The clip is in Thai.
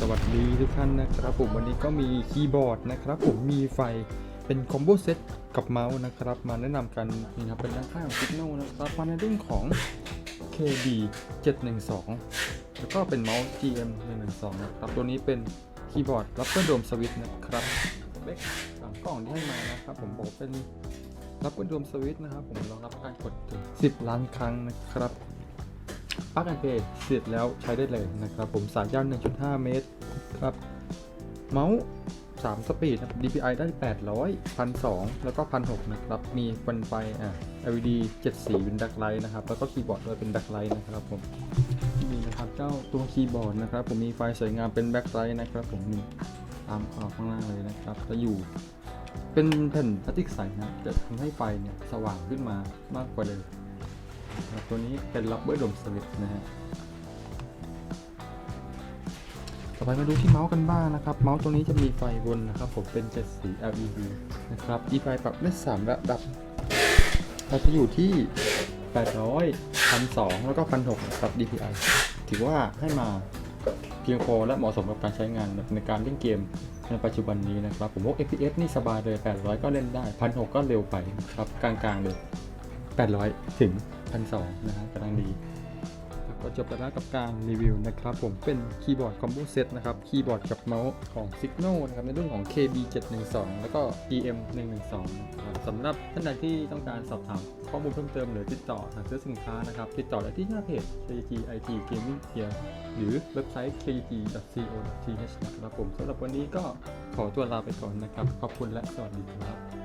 สวัสดีทุกท่านนะครับผมวันนี้ก็มีคีย์บอร์ดนะครับผมมีไฟเป็นคอมโบเซตกับเมาส์นะครับมาแนะนำกันนี่ครับเป็นด้านข้างของ Signal นะครับมาในรุ่นของ KB 712 แล้วก็เป็นเมาส์ GM 112นะครับตัวนี้เป็นคีย์บอร์ดรับเ e อร์โดมสวิตนะครับเบกหลังกล่องที่ให้มานะครับผมบอกเป็นรับเ e อร์โดมสวิตนะครับผมรองรับการกดถึง10 ล้านครั้งนะครับ ปลั๊กแอนเพย์เสร็จแล้วใช้ได้เลยนะครับผมสายยาว 1.5 เมตรครับเมาส์3สปีดนะครับ DPI ได้ 800 1,200 แล้วก็ 1,600 นะครับ มีฟันไฟอะ LED 7 สีเป็นแบ็คไลท์นะครับ แล้วก็คีย์บอร์ดด้วยเป็นแบ็คไลท์นะครับผม นี่นะครับ เจ้าตัวคีย์บอร์ดนะครับ ผมมีไฟสวยงามเป็นแบ็คไลท์นะครับผมนี่ตามขอบข้างล่างเลยนะครับ จะอยู่เป็นแผ่นพลาสติกใสนะ จะทำให้ไฟเนี่ยสว่างขึ้นมามากกว่าเดิม ตัวนี้เป็นรับเบอร์ดมสวิตนะฮะต่อไปมาดูที่เมาส์กันบ้างนะครับ เมาส์ตัวนี้จะมีไฟวนนะครับ ผมเป็น7สี LED นะครับ DPI ปรับได้3ระดับเราจะอยู่ที่ 800 1,200 แล้วก็ 1,600นะครับ DPI ถือว่าให้มาเพียงพอและเหมาะสมกับการใช้งานในการเล่นเกมในปัจจุบันนี้นะครับ ผมว่า FPS นี่สบายเลย 800 ก็เล่นได้ 1,600 ก็เร็วไปครับ กลางๆเลย 800 ถึง 1,200นะฮะกำลังดีแล้วก็จบไปแล้วกับการรีวิวนะครับผมเป็นคีย์บอร์ดคอมโบเซตนะครับคีย์บอร์ดกับเมาส์ของ Signal นะครับในรุ่นของ KB 712 แล้วก็ EM 112นะครับสำหรับท่านใดที่ต้องการสอบถามข้อมูลเพิ่มเติมหรือติดต่อสั่งซื้อสินค้านะครับ ติดต่อได้ที่หน้าเพจ KG IT Gaming Gear หรือเว็บไซต์ kg.co.th นะครับผมสำหรับวันนี้ก็ขอตัวลาไปก่อนนะครับ ขอบคุณและสวัสดีครับ